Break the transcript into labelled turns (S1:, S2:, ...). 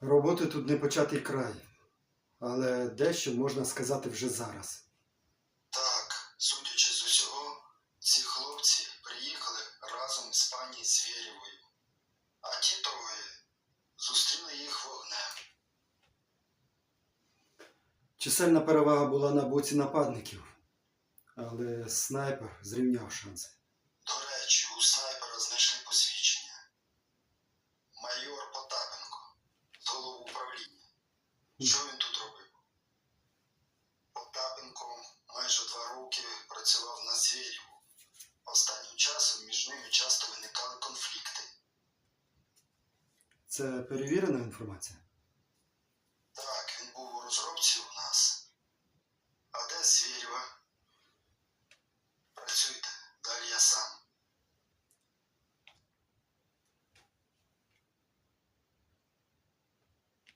S1: Роботи тут не початий край, але дещо можна сказати вже зараз.
S2: Так, судячи з усього, ці хлопці приїхали разом з пані Звєрєвою, а ті троє зустріли їх вогнем.
S1: Чисельна перевага була на боці нападників, але снайпер зрівняв шанси.
S2: До речі, у снайпера знайшли посвідчення.
S1: Що
S2: він тут робив? Потапенко майже два роки працював на Звєрєву. Останнім часом між ними часто виникали конфлікти.
S1: Це перевірена інформація?
S2: Так, він був у розробці у нас. А де Звєрєва? Працюйте, далі я сам.